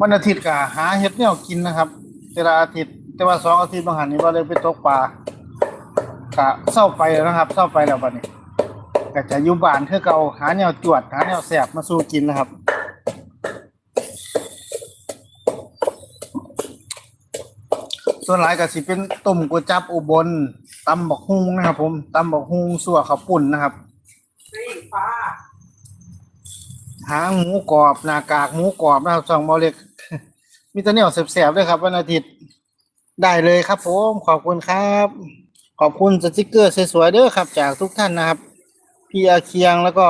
วันอาทิตย์ก็หาเฮ็ดแนวกินนะครับ แต่ละอาทิตย์แต่ว่าสองอาทิตย์บางหันนี่ว่าเลยไปตกปลาก็เศร้าไปแล้วนะครับเศร้าไปแล้วบัดนี้ก็จะอยู่บ้านคือเก่าหาแนวจวดหาแนวแสบมาสู้กินนะครับส่วนหลายก็สิเป็นต้มก๋วยจับอุบลตำบักฮุงนะครับผมตำบักฮุงสั่วข้าวปุ้นนะครับหางหมูกรอบหน้ากากหมูกรอบนะครับสองเบาเล็ก มีแตัวเนียวแสบๆด้วยครับ วันอาทิตย์ได้เลยครับผมขอบคุณครับ ขอบคุณสติกเกอร์สวยๆเด้อครับ จากทุกท่านนะครับ พี่อาเคียงแล้วก็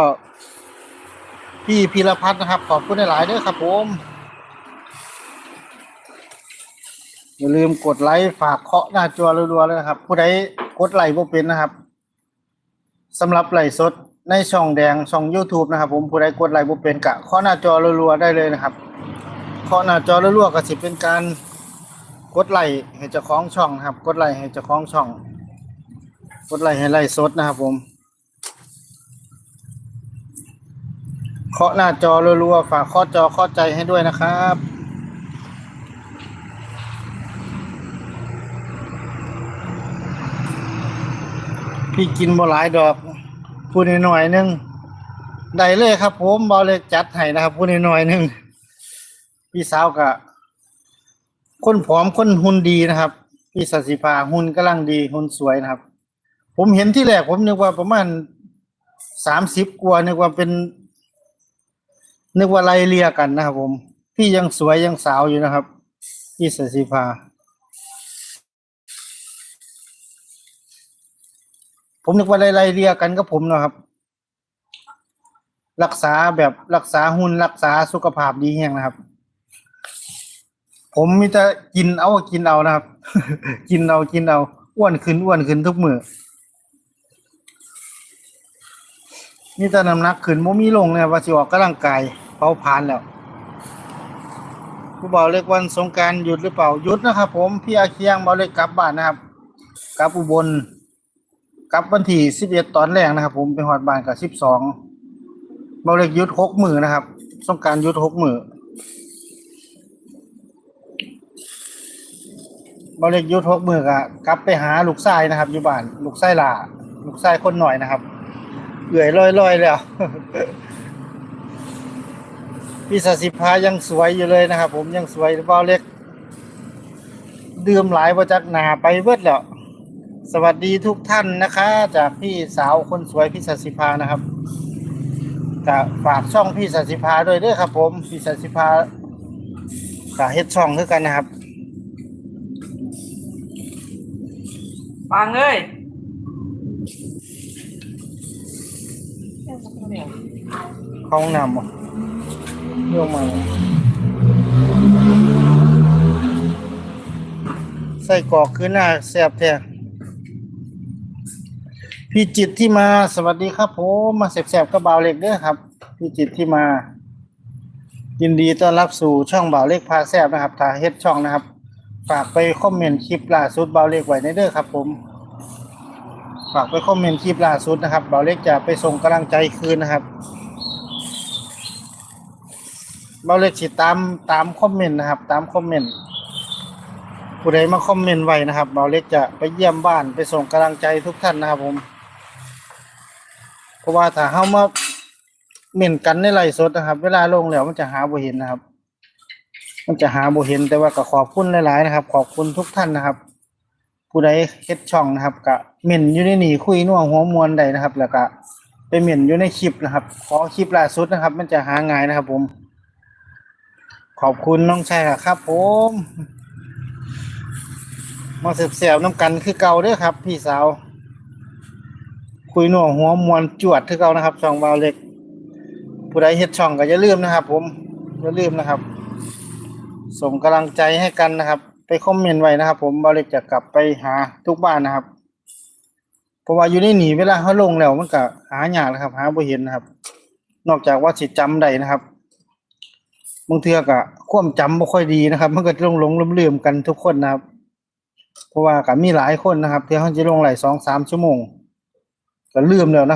พี่พีรพัฒน์นะครับ ขอบคุณหลายๆเด้อครับผมอย่าลืมกดไลค์ฝากเคาะหน้าจอรัวๆเลยนะครับ ผู้ใดกดไลค์บ่เป็นนะครับสำหรับไลฟ์สดในช่องแดงช่อง YouTube นะครับ ผมผู้ใดกดไลค์บ่เป็นกะเคาะหน้าจอรัวๆได้เลยนะครับ เคาะหน้าจอรัวๆก็สิเป็นการกดไลค์ให้เจ้าของช่องครับ กดไลค์ให้เจ้าของช่อง กดไลค์ให้ไลฟ์สดนะครับผมเคาะหน้าจอรัวๆฝากเคาะจอเคาะใจให้ด้วยนะครับ พี่กินบ่หลายดอกพูดหน่อยหนึงได้เลยครับผมบอเลยจัดให้นะครับพูดหน่อยหนึง พี่สาวกะคนผอมคนหุ่นดีนะครับ พี่สัสิภาหุ่นกำลังดีหุ่นสวยนะครับ ผมเห็นที่แรกผมนึกว่าประมาณสามสิบกว่านึกว่าเป็น นึกว่าไล่เลียกันนะครับ ผม พี่ยังสวยยังสาวอยู่นะครับ พี่สัสิภา ผมนึกว่าไล่ๆเรียกันกับผมนะครับ รักษาแบบรักษาหุ่นรักษาสุขภาพดีแห่งนะครับ ผมมีแต่กินเอากินเอานะครับ กินเอากินเอาอ้วนขึ้นอ้วนขึ้นทุกมือนี่แต่น้ำหนักขึ้นโมมีลงเนี่ยว่าสิออกกำลังกายเผาผลาญแล้วผู้บ่าวเล็กวันสงการหยุดหรือเปล่าหยุดนะครับ ผมพี่อาเคียงบ่าวเล็กกลับบ้านนะครับกลับอุบลกลับวันที่สิบเอ็ดตอนแรกนะครับ ผมไปหอดบ้านกับสิบสองเบาเล็กยุดหกมือนะครับสงการยุดหกมือ บาเล็กยุดหกมือกะกลับไปหาลูกชายนะครับอยู่บ้านลูกชายหล่าลูกชายคนหน่อยนะครับเอื่อยลอยลอยๆแล้วพี่สสิภายังสวยอยู่เลยนะครับ ผมยังสวยเบาเล็กดื่มหลายประจักหนาไปเบิดแล้วสวัสดีทุกท่านนะคะ จากพี่สาวคนสวยพี่สัสิภานะครับก็ฝากช่องพี่สัสิภาด้วยด้วยครับ ผมพี่สัสิภาก็เฮ็ดช่องคือกันนะครับ ปังเอ้ยเข้าห้องน้ำบ่เรื่องมาใส่กรอกคือหน้าแซบแท้พี่จิตที่มาสวัสดีครับผมมาแซ่บๆกับบ่าวเล็กเด้อครับ พี่จิตที่มา ยินดีต้อนรับสู่ช่องบ่าวเล็กพาแซบนะครับถ้าเฮ็ดช่องนะครับ ฝากไปคอมเมนต์คลิปล่าสุดเบาเล็กไว้ในเด้อครับ ผม ฝากไปคอมเมนต์คลิปล่าสุดนะครับเบาเล็กจะไปส่งกำลังใจคืนนะครับเบาเล็กสิตามตามคอมเมนต์นะครับ ตามคอมเมนต์ผู้ใดมาคอมเมนต์ไว้นะครับเบาเล็กจะไปเยี่ยมบ้านไปส่งกำลังใจทุกท่านนะครับ ผม เพราะว่าถ้าเฮามาเม่นกันในไลฟ์สดนะครับ เวลาลงแล้วมันจะหาบ่เห็นนะครับ มันจะหาบ่เห็นแต่ว่าก็ขอบคุณหลาย ๆ นะครับ ขอบคุณทุกท่านนะครับ ผู้ใดเฮ็ดช่องนะครับก็เม่นอยู่ในนี่คุยนัวหัวมวนใดนะครับ แล้วก็ไปเม่นอยู่ในคลิปนะครับ ขอคลิปล่าสุดนะครับ มันจะหาง่ายนะครับ ผม ขอบคุณน้องชายครับ ผมมาเสียบๆน้ำกันคือเก่าเด้อครับ พี่สาว คุยหน่วหัวมวนจวดคือเก่านะครับช่องบาวเล็ก ผู้ใดเฮ็ดช่องก็อย่าลืมนะครับ ผมอย่าลืมนะครับ ส่งกำลังใจให้กันนะครับ ไปคอมเมนต์ไว้นะครับ ผมบาวเล็กจะกลับไปหาทุกบ้านนะครับ เพราะว่าอยู่ในหนีเวลาเขาลงแล้วมันก็หายากนะครับ หาบ่เห็นนะครับ นอกจากว่าสิจำได้นะครับบางเทือก็ความจำบ่ค่อยดีนะครับ มันก็ลงหลงๆลืมๆกันทุกคนนะครับ เพราะว่าก็มีหลายคนนะครับที่เขาจะลงไหลสองสามชั่วโมงก็ลืมแล้วนะ